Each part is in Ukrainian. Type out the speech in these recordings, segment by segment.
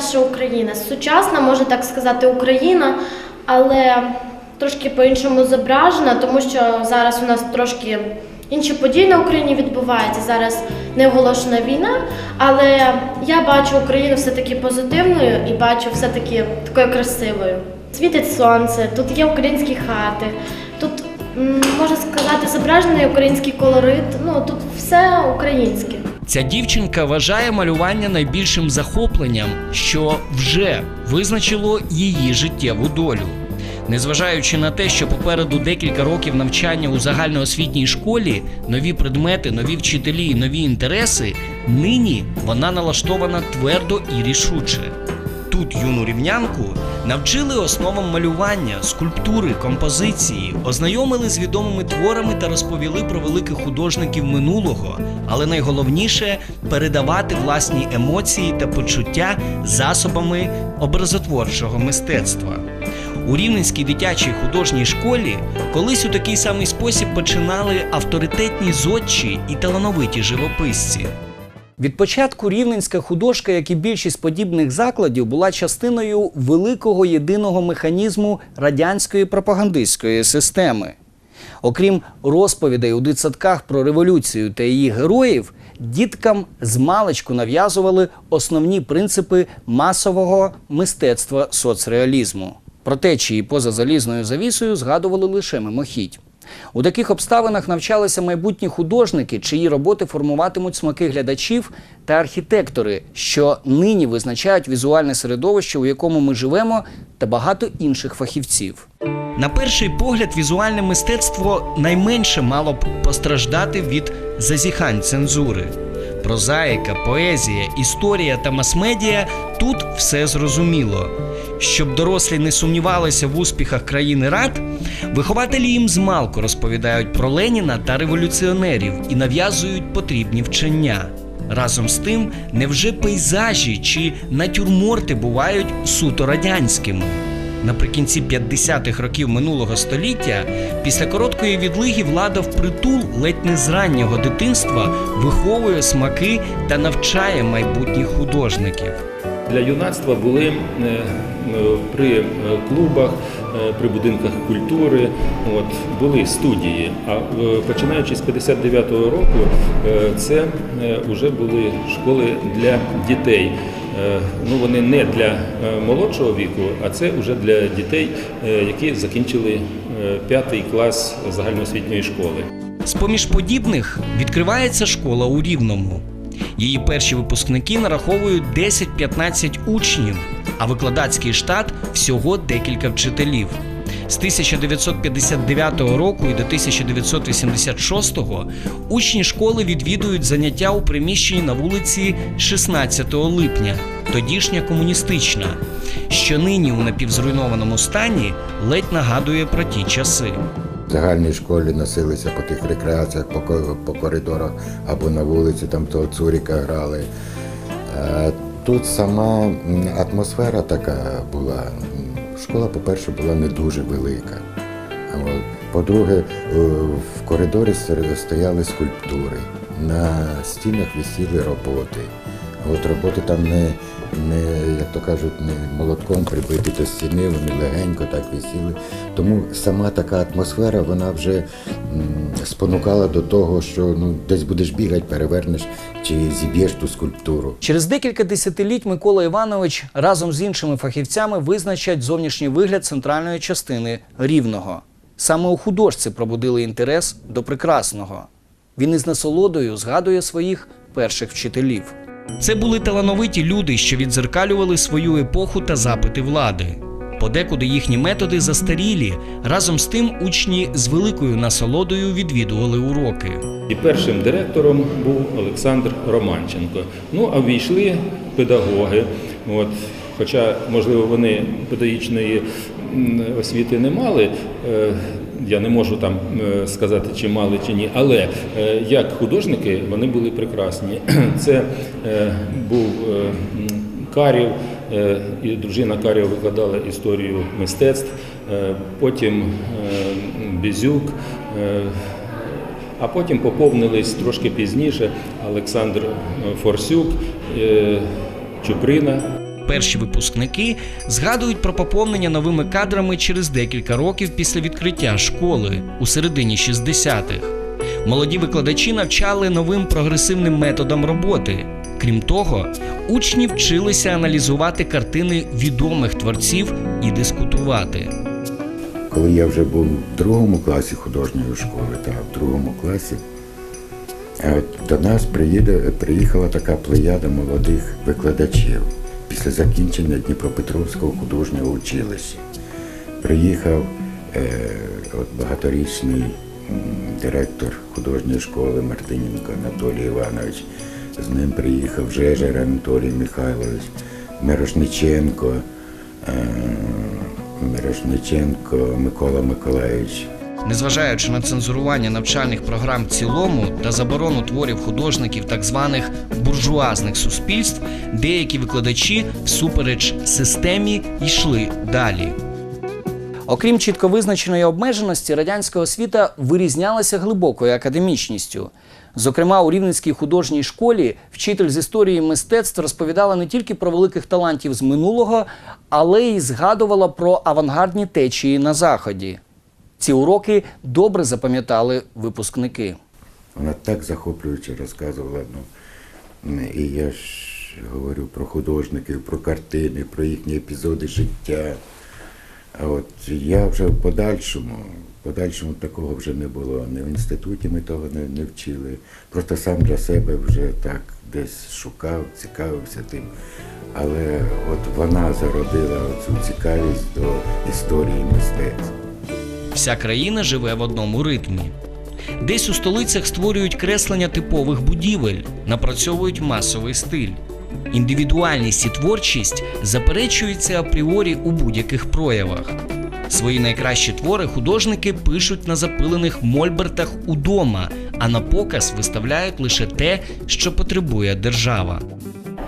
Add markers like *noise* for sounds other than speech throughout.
наша Україна. Сучасна, можна так сказати, Україна, але трошки по-іншому зображена, тому що зараз у нас трошки інші події на Україні відбуваються. Зараз не оголошена війна, але я бачу Україну все-таки позитивною і бачу все-таки такою красивою. Світить сонце, тут є українські хати, тут можна сказати зображений український колорит. Ну тут все українське. Ця дівчинка вважає малювання найбільшим захопленням, що вже визначило її життєву долю. Незважаючи на те, що попереду декілька років навчання у загальноосвітній школі, нові предмети, нові вчителі і нові інтереси, нині вона налаштована твердо і рішуче. Тут юну рівнянку навчили основам малювання, скульптури, композиції, ознайомили з відомими творами та розповіли про великих художників минулого, але найголовніше передавати власні емоції та почуття засобами образотворчого мистецтва. У Рівненській дитячій художній школі колись у такий самий спосіб починали авторитетні зодчі і талановиті живописці. Від початку рівненська художка, як і більшість подібних закладів, була частиною великого єдиного механізму радянської пропагандистської системи. Окрім розповідей у дитсадках про революцію та її героїв, діткам з маличку нав'язували основні принципи масового мистецтва соцреалізму. Про течії поза залізною завісою згадували лише мимохідь. У таких обставинах навчалися майбутні художники, чиї роботи формуватимуть смаки глядачів та архітектори, що нині визначають візуальне середовище, у якому ми живемо, та багато інших фахівців. На перший погляд, візуальне мистецтво найменше мало б постраждати від зазіхань цензури. Прозаїка, поезія, історія та мас-медіа тут все зрозуміло. Щоб дорослі не сумнівалися в успіхах країни рад, вихователі їм змалку розповідають про Леніна та революціонерів і нав'язують потрібні вчення. Разом з тим, невже пейзажі чи натюрморти бувають суто радянськими? Наприкінці 50-х років минулого століття, після короткої відлиги влада впритул ледь не з раннього дитинства виховує смаки та навчає майбутніх художників. Для юнацтва були е, е, при е, клубах, при будинках культури, от, були студії. А починаючи з 59-го року, це вже були школи для дітей. Е, Ну, вони не для е, молодшого віку, а це вже для дітей, е, які закінчили п'ятий клас загальноосвітньої школи. З-поміж подібних відкривається школа у Рівному. Її перші випускники нараховують 10-15 учнів, а викладацький штат всього декілька вчителів. З 1959 року і до 1986 учні школи відвідують заняття у приміщенні на вулиці 16 липня, тодішня комуністична, що нині у напівзруйнованому стані ледь нагадує про ті часи. В загальній школі носилися по тих рекреаціях, по, по коридорах або на вулиці, там того цуріка грали. Е, Тут сама атмосфера така була. Школа, по-перше, була не дуже велика. По-друге, е, в коридорі стояли скульптури, на стінах висіли роботи. От роботи там не, не, як то кажуть, не молотком прибиті до стіни, вони легенько так висіли. Тому сама така атмосфера, вона вже спонукала до того, що ну, десь будеш бігати, перевернеш чи зіб'єш ту скульптуру. Через декілька десятиліть Микола Іванович разом з іншими фахівцями визначать зовнішній вигляд центральної частини рівного. Саме у художці пробудили інтерес до прекрасного. Він із насолодою згадує своїх перших вчителів. Це були талановиті люди, що відзеркалювали свою епоху та запити влади. Подекуди їхні методи застарілі. Разом з тим учні з великою насолодою відвідували уроки. І першим директором був Олександр Романченко. Ну а ввійшли педагоги. От, хоча, можливо, вони педагогічної освіти не мали. е, Я не можу там е, сказати, чи мали, чи ні, але е, як художники вони були прекрасні. *clears throat* Це був Карів, і дружина Карєва викладала історію мистецтв, потім Бізюк, а потім поповнились трошки пізніше Олександр Форсюк, Чуприна. Перші випускники згадують про поповнення новими кадрами через декілька років після відкриття школи у середині 60-х. Молоді викладачі навчали новим прогресивним методам роботи. Крім того, учні вчилися аналізувати картини відомих творців і дискутувати. Коли я вже був в другому класі художньої школи, та в другому класі, е, до нас приїде, приїхала така плеяда молодих викладачів після закінчення Дніпропетровського художнього училища. Приїхав е, от багаторічний директор художньої школи Мартиненко Анатолій Іванович. З ним приїхав Жежер Анатолій Михайлович, Мирошниченко, е, Мирошниченко Микола Миколаївич. Незважаючи на цензурування навчальних програм в цілому та заборону творів художників так званих буржуазних суспільств, деякі викладачі всупереч системі йшли далі. Окрім чітко визначеної обмеженості, радянська освіта вирізнялася глибокою академічністю. Зокрема, у Рівненській художній школі вчитель з історії мистецтв розповідала не тільки про великих талантів з минулого, але й згадувала про авангардні течії на заході. Ці уроки добре запам'ятали випускники. Вона так захоплююче розказувала. Ну, і я ж говорю про художників, про картини, про їхні епізоди життя. А от я вже в подальшому, в подальшому такого вже не було. Не в інституті ми того не, не вчили. Просто сам для себе вже так десь шукав, цікавився тим. Але от вона зародила цю цікавість до історії мистецтва. Вся країна живе в одному ритмі. Десь у столицях створюють креслення типових будівель, напрацьовують масовий стиль. Індивідуальність і творчість заперечуються апріорі у будь-яких проявах. Свої найкращі твори художники пишуть на запилених мольбертах удома, а на показ виставляють лише те, що потребує держава.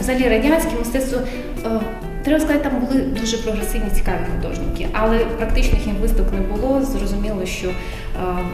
Взагалі радянське мистецтво, е, треба сказати, там були дуже прогресивні, цікаві художники, але практичних їм виставок не було. Зрозуміло, що е,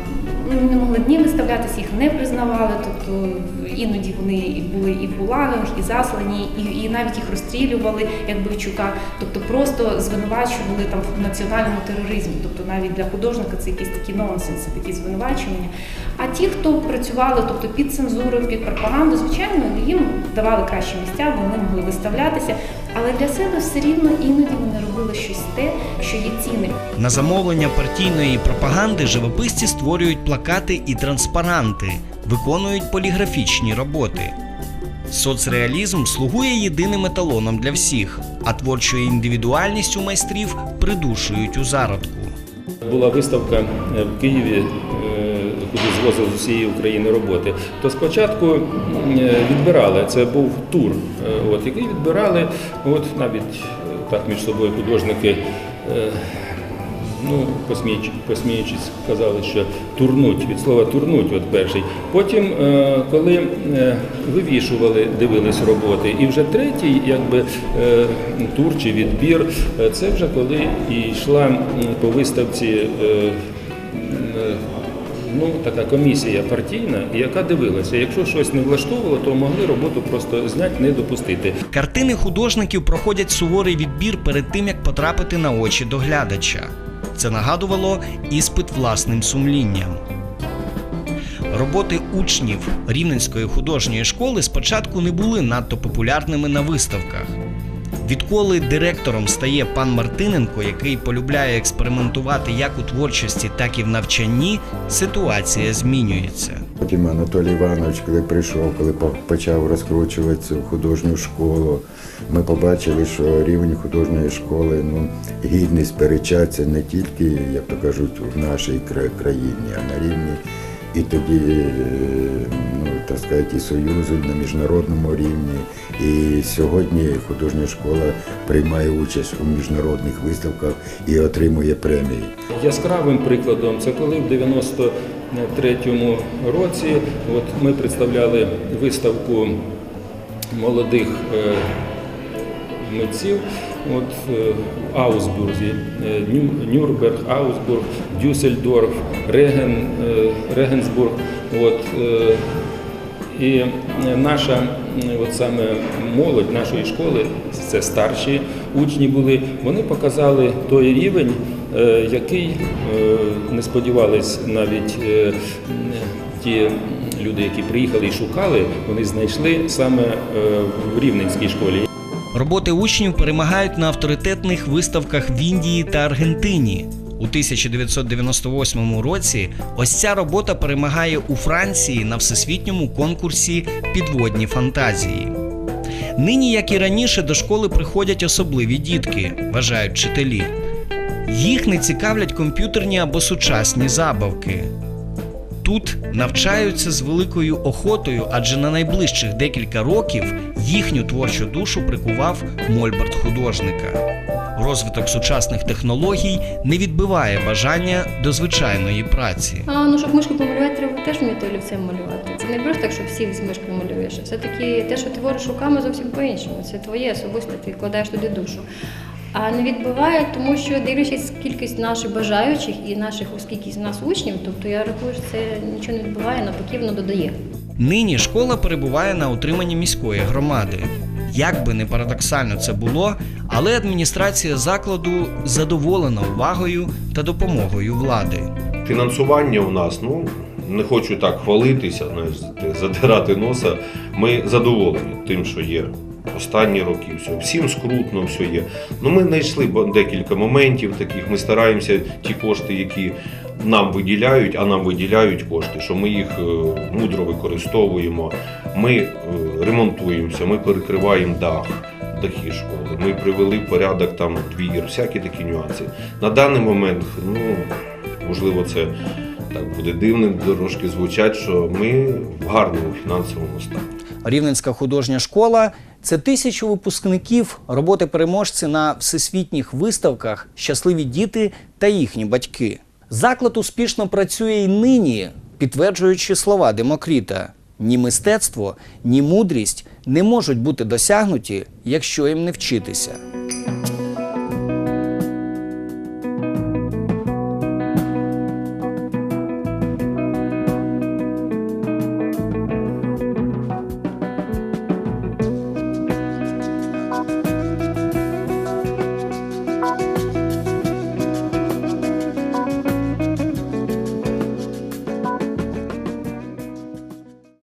ну, не могли дні виставлятися, їх не признавали. Тобто іноді вони були і в гулагах, і заслані, і, і навіть їх розстрілювали, як Бивчука. Тобто просто звинувачували там в національному тероризмі. Тобто навіть для художника це якісь такі нонсенси, такі звинувачування. А ті, хто працювали, тобто під цензурою, під пропаганду, звичайно, їм давали кращі місця, вони могли виставлятися. Але для себе все рівно іноді вони робили щось те, що є цінним. На замовлення партійної пропаганди живописці створюють плакати і транспаранти, виконують поліграфічні роботи. Соцреалізм слугує єдиним еталоном для всіх, а творчу індивідуальність у майстрів придушують у зародку. Була виставка е, в Києві, е, куди звозили з усієї України роботи. То спочатку е, відбирали, це був тур, от, який відбирали, от навіть так між собою художники. Ну, посміючи- посміючись, казали, що турнуть від слова турнуть, от перший. Потім, е, коли е, вивішували, дивились роботи, і вже третій, якби е, тур чи відбір, це вже коли і йшла по виставці. Ну, така комісія партійна, яка дивилася, якщо щось не влаштовувало, то могли роботу просто зняти, не допустити. Картини художників проходять суворий відбір перед тим, як потрапити на очі до глядача. Це нагадувало іспит власним сумлінням. Роботи учнів Рівненської художньої школи спочатку не були надто популярними на виставках. Відколи директором стає пан Мартиненко, який полюбляє експериментувати як у творчості, так і в навчанні, ситуація змінюється. Потім Анатолій Іванович, коли прийшов, коли почав розкручувати цю художню школу, ми побачили, що рівень художньої школи ну, гідний сперечатися не тільки, як то кажуть, в нашій країні, а на рівні і тоді, е, ну, так сказати, і Союзу, і на міжнародному рівні. І сьогодні художня школа приймає участь у міжнародних виставках і отримує премії. Яскравим прикладом це коли в 93-му році от ми представляли виставку молодих е, митців от, е, в Аусбурзі, е, Нюрнберг, Аусбург, Дюссельдорф, Реген, е, Регенсбург. От, е, І е, наша от саме молодь нашої школи, це старші учні були, вони показали той рівень, е, який е, не сподівались навіть е, ті люди, які приїхали і шукали, вони знайшли саме е, в Рівненській школі. Роботи учнів перемагають на авторитетних виставках в Індії та Аргентині. У 1998 році ось ця робота перемагає у Франції на всесвітньому конкурсі Підводні фантазії. Нині, як і раніше, до школи приходять особливі дітки, вважають вчителі. Їх не цікавлять комп'ютерні або сучасні забавки. Тут навчаються з великою охотою, адже на найближчих декілька років їхню творчу душу прикував мольберт художника. Розвиток сучасних технологій не відбиває бажання до звичайної праці. А ну щоб мишку помалювати, треба теж вміти олівцем малювати. Це не просто так, що всі з мишкою малюєш. Все таки те, що ти твориш руками, зовсім по-іншому. Це твоє особисте, ти вкладаєш туди душу. А не відбиває, тому що дивлячись кількість наших бажаючих і наших, оскільки з нас учнів, тобто я рахую, що це нічого не відбиває, навпаки, воно додає. Нині школа перебуває на утриманні міської громади. Як би не парадоксально це було, але адміністрація закладу задоволена увагою та допомогою влади. Фінансування у нас, ну не хочу так хвалитися, знаєш, задирати носа. Ми задоволені тим, що є. Останні роки все. Всім скрутно все є. Ну ми знайшли декілька моментів таких. Ми стараємося ті кошти, які нам виділяють, а нам виділяють кошти, що ми їх е, мудро використовуємо. Ми е, ремонтуємося, ми перекриваємо дах, дахи школи. Ми привели порядок там двір, всякі такі нюанси. На даний момент, ну можливо, це так буде дивно трошки звучать, що ми в гарному фінансовому стані. Рівненська художня школа це тисячу випускників, роботи переможці на всесвітніх виставках, щасливі діти та їхні батьки. Заклад успішно працює і нині, підтверджуючи слова Демокріта: ні мистецтво, ні мудрість не можуть бути досягнуті, якщо їм не вчитися.